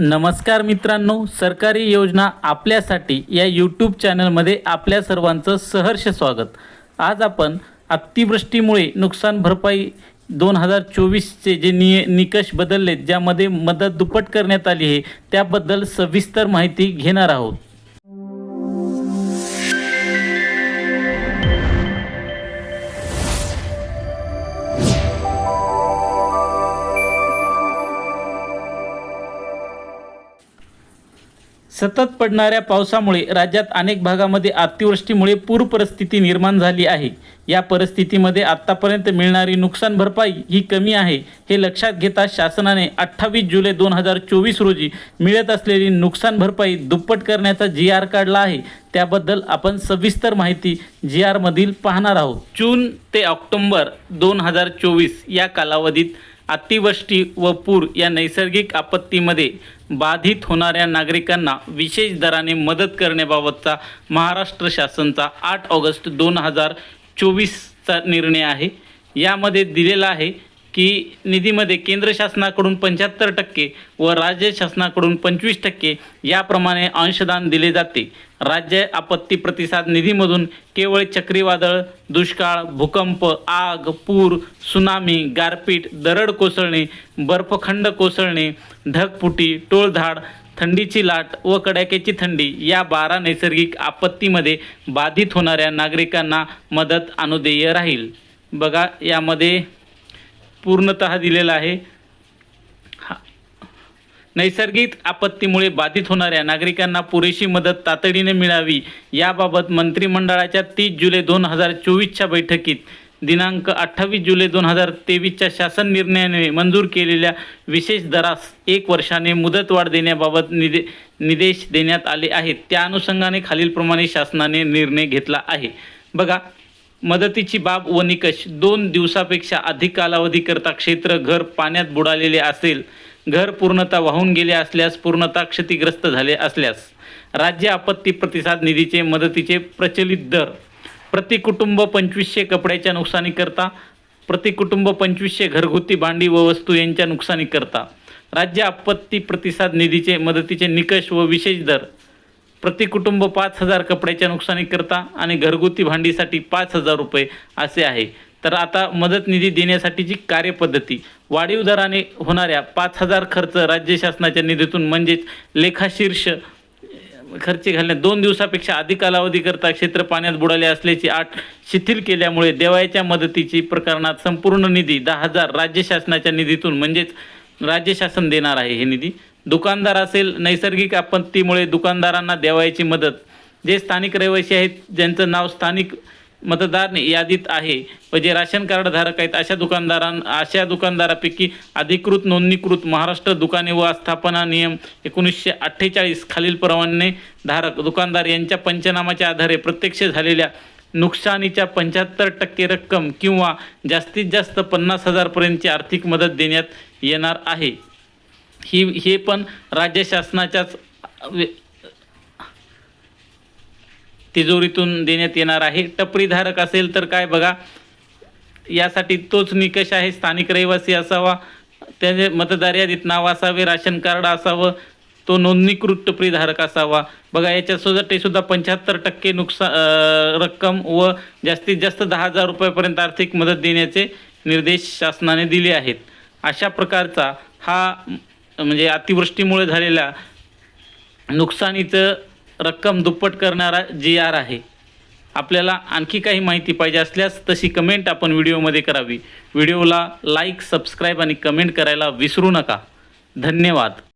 नमस्कार मित्रांनो सरकारी योजना आपल्यासाठी या यूट्यूब चॅनलमध्ये आपल्या सर्वांचं सहर्ष स्वागत. आज आपण अतिवृष्टीमुळे नुकसान भरपाई दोन हजार चोवीसचे जे निय निकष बदललेत ज्यामध्ये मदत दुप्पट करण्यात आली आहे त्याबद्दल सविस्तर माहिती घेणार आहोत. सतत पडणाऱ्या पावसामुळे राज्यात अनेक भागामध्ये अतिवृष्टीमुळे पूर परिस्थिती निर्माण झाली आहे. या परिस्थितीमध्ये आत्तापर्यंत मिळणारी नुकसान भरपाई ही कमी आहे हे लक्षात घेता शासनाने अठ्ठावीस जुलै दोन हजार चोवीस रोजी मिळत असलेली नुकसान भरपाई दुप्पट करण्याचा जी आर काढला आहे. त्याबद्दल आपण सविस्तर माहिती जी आरमधील पाहणार आहोत. जून ते ऑक्टोंबर दोन हजार चोवीस या कालावधीत अतिवृष्टी व पूर या नैसर्गिक आपत्तीमध्ये बाधित होणाऱ्या नागरिकांना विशेष दराने मदत करण्याबाबतचा महाराष्ट्र शासनचा आठ ऑगस्ट दोन हजार चोवीसचा निर्णय आहे. यामध्ये दिलेला आहे की निधीमध्ये केंद्र शासनाकडून पंच्याहत्तर टक्के व राज्य शासनाकडून पंचवीस टक्के याप्रमाणे अंशदान दिले जाते. राज्य आपत्ती प्रतिसाद निधीमधून केवळ चक्रीवादळ दुष्काळ भूकंप आग पूर सुनामी गारपीट दरड कोसळणे बर्फखंड कोसळणे ढगफुटी टोळधाड थंडीची लाट व कडाक्याची थंडी या बारा नैसर्गिक आपत्तीमध्ये बाधित होणाऱ्या नागरिकांना मदत अनुदेय राहील. बघा यामध्ये पूर्णतः दिलेला आहे. हा. नैसर्गिक आपत्तीमुळे बाधित होणाऱ्या नागरिकांना पुरेशी मदत तातडीने मिळावी याबाबत मंत्रिमंडळाच्या तीस जुलै दोन हजार चोवीसच्या बैठकीत दिनांक अठ्ठावीस जुलै दोन हजार तेवीसच्या शासन निर्णयाने मंजूर केलेल्या विशेष दरास एक वर्षाने मुदतवाढ देण्याबाबत निदे निदेश देण्यात आले आहेत. त्या अनुषंगाने खालीलप्रमाणे शासनाने निर्णय घेतला आहे. बघा मदतीची बाब व निकष दोन दिवसापेक्षा अधिक कालावधीकरता क्षेत्र घर पाण्यात बुडालेले असेल घर पूर्णतः वाहून गेले असल्यास पूर्णता क्षतिग्रस्त झाले असल्यास राज्य आपत्ती प्रतिसाद निधीचे मदतीचे प्रचलित दर प्रति कुटुंब पंचवीसशे कपड्याच्या नुकसानीकरता प्रति कुटुंब पंचवीसशे घरगुती भांडी व वस्तू यांच्या नुकसानीकरता राज्य आपत्ती प्रतिसाद निधीचे मदतीचे निकष व विशेष दर प्रति कुटुंब पाच हजार कपड्याच्या नुकसानीकरता आणि घरगुती भांडीसाठी पाच हजार रुपये असे आहे. तर आता मदत निधी देण्यासाठीची कार्यपद्धती. वाढीव दराने होणाऱ्या पाच हजार खर्च राज्य शासनाच्या निधीतून म्हणजेच लेखाशीर्ष खर्चे घालण्यात दोन दिवसापेक्षा अधिक कालावधीकरता क्षेत्र पाण्यात बुडाले असल्याची आठ शिथिल केल्यामुळे देवायच्या मदतीची प्रकरणात संपूर्ण निधी दहा हजार राज्य शासनाच्या निधीतून म्हणजेच राज्य शासन देणार आहे हे निधी. दुकानदार असेल नैसर्गिक आपत्तीमुळे दुकानदारांना देवायची मदत. जे स्थानिक रहिवासी आहेत ज्यांचं नाव स्थानिक मतदार यादीत आहे व जे राशन कार्ड धारक आहेत अशा दुकानदारां अशा दुकानदारापैकी अधिकृत नोंदणीकृत महाराष्ट्र दुकाने व स्थापना नियम एकोणीसशे अठ्ठेचाळीस खालील परवाने धारक दुकानदार यांच्या पंचनामाच्या आधारे प्रत्यक्ष झालेल्या नुकसानीच्या पंच्याहत्तर टक्के रक्कम किंवा जास्तीत जास्त पन्नास हजारपर्यंतची आर्थिक मदत देण्यात येणार आहे. ही हे पण राज्य शासनाच्याच तिजोरीतून देण्यात येणार आहे. टपरीधारक असेल तर काय बघा यासाठी तोच निकष आहे. स्थानिक रहिवासी असावा त्याचे मतदार यादीत नाव असावे राशन कार्ड असावं तो नोंदणीकृत टपरीधारक असावा. बघा याच्यासोबत सुद्धा पंच्याहत्तर टक्के नुकसान रक्कम व जास्तीत जास्त दहा हजार रुपयापर्यंत आर्थिक मदत देण्याचे निर्देश शासनाने दिले आहेत. अशा प्रकारचा हा म्हणजे अतिवृष्टीमुळे झालेल्या नुकसानीचं रक्कम दुप्पट करणारा जी आर आहे. आपल्याला आणखी काही माहिती पाहिजे असल्यास तशी कमेंट आपण व्हिडिओमध्ये करावी. व्हिडिओला लाईक सबस्क्राईब आणि कमेंट करायला विसरू नका. धन्यवाद.